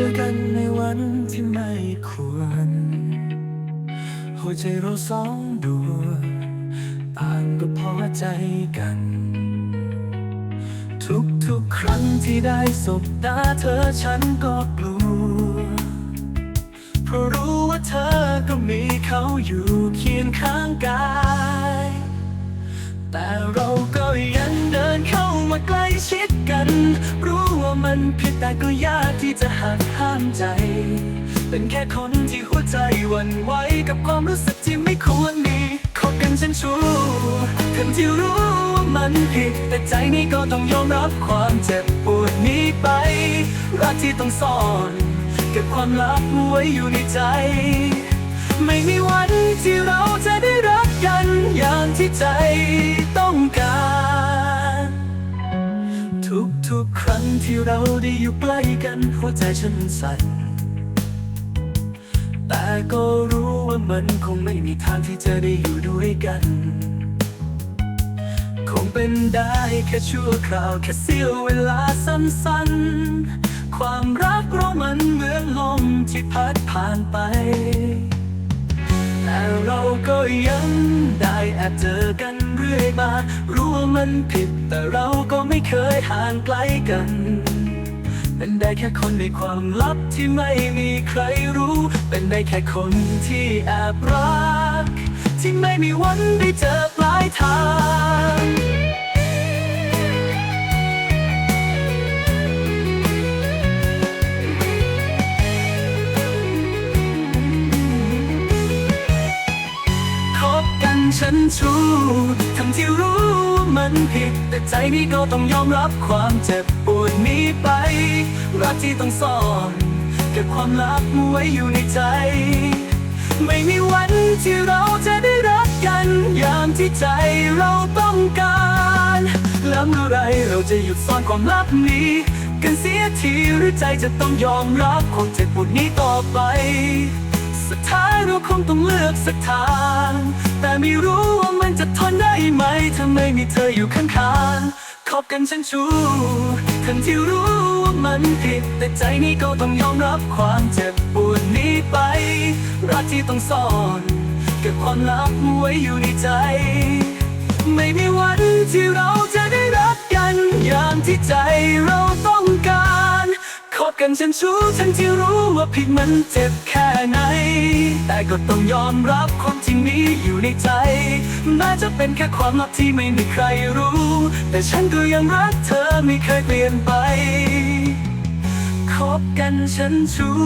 เจอกันในวันที่ไม่ควร หัวใจเราสองดวงต่างก็พอใจกัน ทุกทุกครั้งที่ได้สบตาเธอฉันก็กลัว เพราะรู้ว่าเธอก็มีเขาอยู่เคียงข้างกาย แต่เราก็ยังเดินเข้ามาใกล้ ชิดกัน รู้ว่ามันผิดแต่ก็ยากที่จะหักห้ามใจ เป็นแค่คนที่หัวใจวั่นไหวกับความรู้สึกที่ไม่ควรมีคบกันฉันชูทั้งที่รู้ว่ามันผิด แต่ใจนี้ก็ต้องยอมรับความเจ็บปวดนี้ไป รักที่ต้องซ่อนเก็บความลับไว้อยู่ในใจ ไม่มีวันที่เราจะได้รักกันอย่างที่ใจต้องการ ทุกๆครั้งที่เราได้อยู่ใกล้กันหัวใจฉันสั่น แต่ก็รู้ว่ามันคงไม่มีทางที่จะได้อยู่ด้วยกัน คงเป็นได้แค่ชั่วคราวแค่เสี้ยวเวลาสั้นๆ ความรักเรามันเหมือนลมที่พัดผ่านไป แต่เราก็ยังได้แอบเจอกันเรื่อยมา รู้ว่ามันผิด แต่เราก็ไม่เคยห่างไกลกัน เป็นได้แค่คนในความลับที่ไม่มีใครรู้ เป็นได้แค่คนที่แอบรัก ที่ไม่มีวันได้เจอปลายทาง ฉันชูทั้งที่รู้มันผิด แต่ใจนี้ก็ต้องยอมรับความเจ็บปวดนี้ไป รักที่ต้องซ่อนเก็บความลับไว้อยู่ในใจ ไม่มีวันที่เราจะได้รักกันอย่างที่ใจเราต้องการแล้วเมื่อไรเราจะหยุดซ่อนความลับนี้ กันเสียทีหรือใจจะต้องยอมรับความเจ็บปวดนี้ต่อไป สุดท้ายเราคงต้องเลือกสักทาง แต่ไม่รู้ว่ามันจะทนได้ไหมถ้าไม่มีเธออยู่ข้างๆขอบกันฉันชูทั้งที่รู้ว่ามันผิด แต่ใจนี้ก็ต้องยอมรับความเจ็บปวดนี้ไป รักที่ต้องซ่อนเก็บความลับไว้อยู่ในใจ ไม่มีวันที่เราจะได้รักกันอย่างที่ใจเราต้องการ กันฉันชู้ทั้งที่รู้ว่าผิดมันเจ็บแค่ไหน แต่ก็ต้องยอมรับความจริงนี้อยู่ในใจแม้จะเป็นแค่ความลับที่ไม่มีใครรู้ แต่ฉันก็ยังรักเธอไม่เคยเปลี่ยนไปคบกันฉันชู้